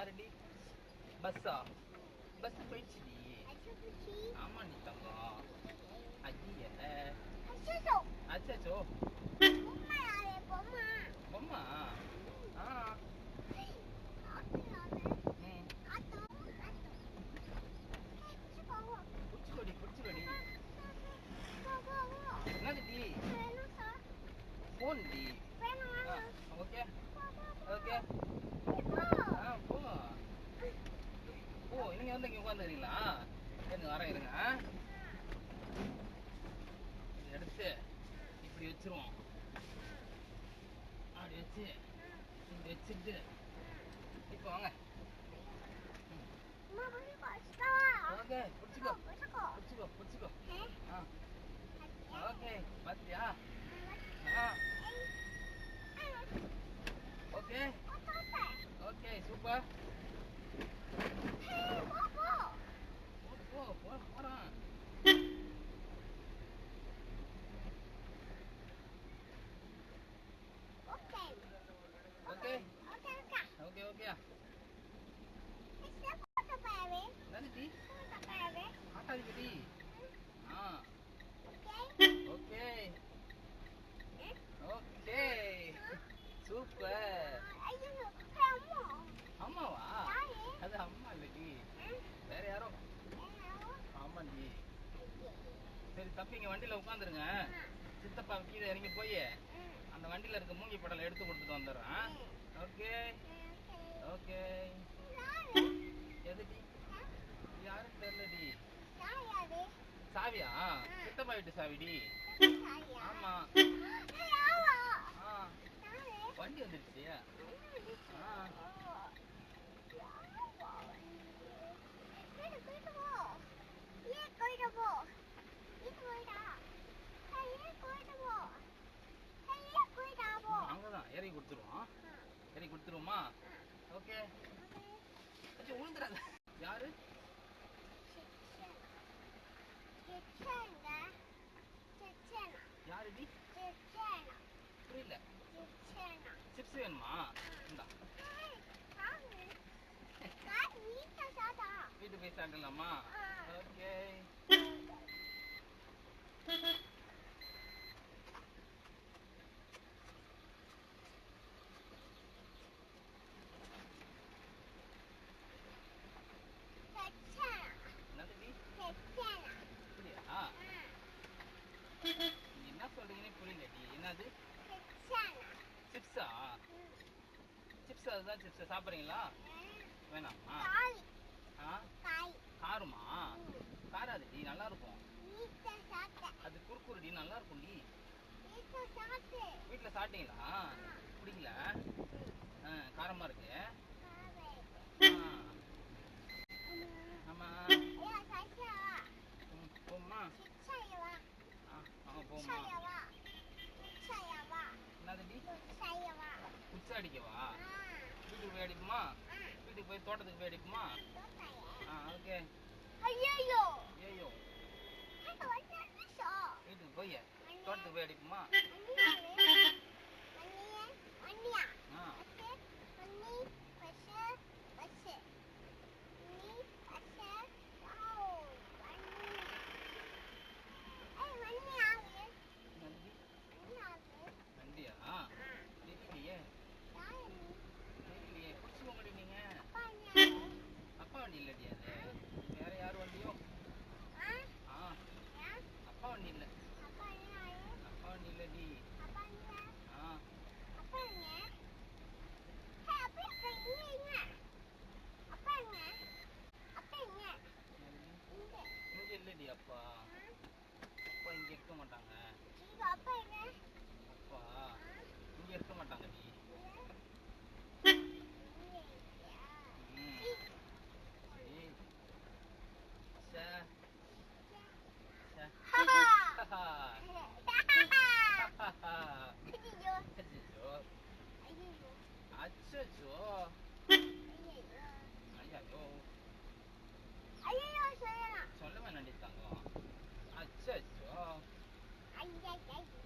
யாருடி பஸ்ஸா பஸ் போயிடுச்சுடி ஆமா நீ தங்கம் ஐயல அச்சோ பொம்மா ஆ குடிச்சுக்கோடி குடிச்சுக்கோடி என்னதுடி போன்டி நீங்க வந்து இங்க உட்காந்துறீங்களா இருங்க வரேன் இருங்க. எடுத்து இப்படி வச்சிருவோம். அப்படி வச்சு இப்படி வச்சுட்டு இப்போ வாங்க. ஓகே பிடிச்சிக்கோ. பிடிச்சிக்கோ. பிடிச்சிக்கோ ஆ. ஓகே பார்த்தியா ஆ. ஓகே. ஓகே சூப்பர் போ போ போ போறான் ஓகே ஓகே ஓகே என்னது டி ஆ. ஓகே. ஓகே. சூப்பர். அம்மாவா? அது அம்மா இல்லடி. வேற யாரோ? ஆமாண்டி. சரி தப்பி இங்க வண்டியில உட்காந்துருங்க. சித்தப்பா கீழே இறங்கி போய் அந்த வண்டியில இருக்க மூங்கி படலை எடுத்து கொடுத்துட்டு வந்துடுறேன் ஓகே ஓகே எதுடி யாரும் தெரியலடி சாவியா? சித்தப்பா வீட்டு சாவிடி? ஆமா ஆ வண்டி வந்துருச்சு ஆ அங்கதான் இறங்கி கொடுத்துருவோம் இறங்கி கொடுத்துருவோமா ஓகே அச்சோ விழுந்துடாத யாரு யாருடி புரியல சிப்ஸ் வேணுமா? இந்தா. வீட்டு போய் சாப்பிடலாமா? ஓகே. என்ன சொல்றீங்கன்னு புரியலடி என்னது? சிப்ஸா? சிப்ஸ் அதுதான் சிப்ஸ். சாப்பிட்றீங்களா? வேணாமா. ஆ. காருமா? காராதுடி நல்லா இருக்கும் அது குறுக்குருடி நல்லா இருக்கும்டி வீட்டில் சாப்பிட்டீங்களா? பிடிக்கல? ஆ காரமாக இருக்கு. அடிக்கவா? வீட்டுக்கு போய் அடிக்குமா வீட்டுக்கு போய் தோட்டத்துக்கு போய் அடிக்குமா ஆ ஓகே ஐயோ ஐயோ வீட்டுக்கு போய் தோட்டத்துக்கு போய் அடிக்குமா ஆ. like, like.